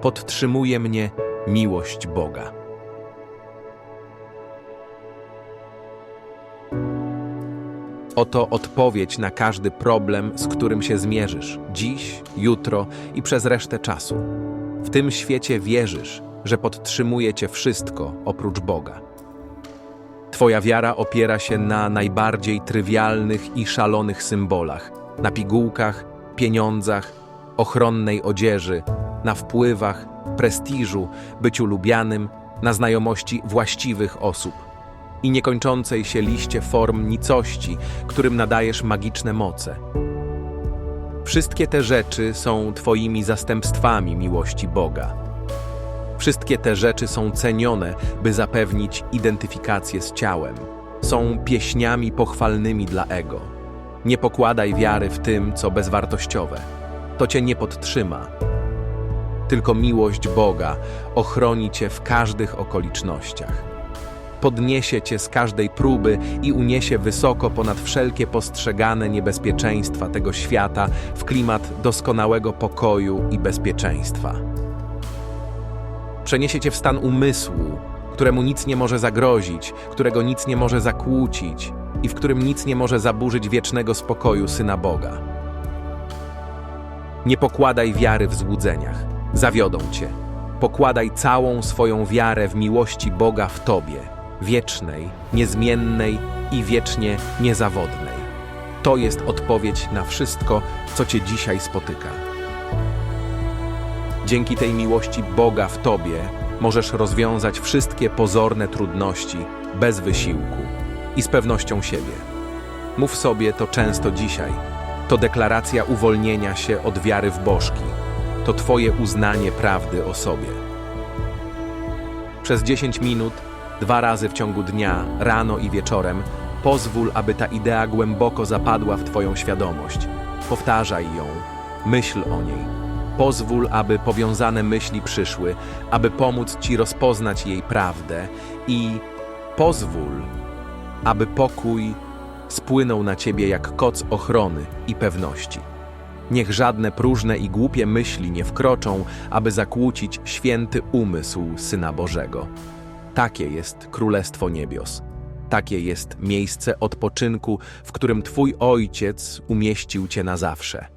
Podtrzymuje mnie miłość Boga. Oto odpowiedź na każdy problem, z którym się zmierzysz dziś, jutro i przez resztę czasu. W tym świecie wierzysz, że podtrzymuje cię wszystko oprócz Boga. Twoja wiara opiera się na najbardziej trywialnych i szalonych symbolach, na pigułkach, pieniądzach, ochronnej odzieży, na wpływach, prestiżu, byciu lubianym, na znajomości właściwych osób i niekończącej się liście form nicości, którym nadajesz magiczne moce. Wszystkie te rzeczy są Twoimi zastępstwami miłości Boga. Wszystkie te rzeczy są cenione, by zapewnić identyfikację z ciałem. Są pieśniami pochwalnymi dla ego. Nie pokładaj wiary w tym, co bezwartościowe. To cię nie podtrzyma. Tylko miłość Boga ochroni cię w każdych okolicznościach. Podniesie cię z każdej próby i uniesie wysoko ponad wszelkie postrzegane niebezpieczeństwa tego świata w klimat doskonałego pokoju i bezpieczeństwa przeniesie cię w stan umysłu, któremu nic nie może zagrozić, którego nic nie może zakłócić i w którym nic nie może zaburzyć wiecznego spokoju Syna Boga. Nie pokładaj wiary w złudzeniach, zawiodą cię. Pokładaj całą swoją wiarę w miłości Boga w Tobie, wiecznej, niezmiennej i wiecznie niezawodnej. To jest odpowiedź na wszystko, co Cię dzisiaj spotyka. Dzięki tej miłości Boga w Tobie możesz rozwiązać wszystkie pozorne trudności bez wysiłku i z pewnością siebie. Mów sobie to często dzisiaj. To deklaracja uwolnienia się od wiary w bożki. To Twoje uznanie prawdy o sobie. Przez 10 minut, dwa razy w ciągu dnia, rano i wieczorem, pozwól, aby ta idea głęboko zapadła w Twoją świadomość. Powtarzaj ją, myśl o niej. Pozwól, aby powiązane myśli przyszły, aby pomóc Ci rozpoznać jej prawdę i pozwól, aby pokój spłynął na Ciebie jak koc ochrony i pewności. Niech żadne próżne i głupie myśli nie wkroczą, aby zakłócić święty umysł Syna Bożego. Takie jest Królestwo Niebios. Takie jest miejsce odpoczynku, w którym Twój Ojciec umieścił Cię na zawsze.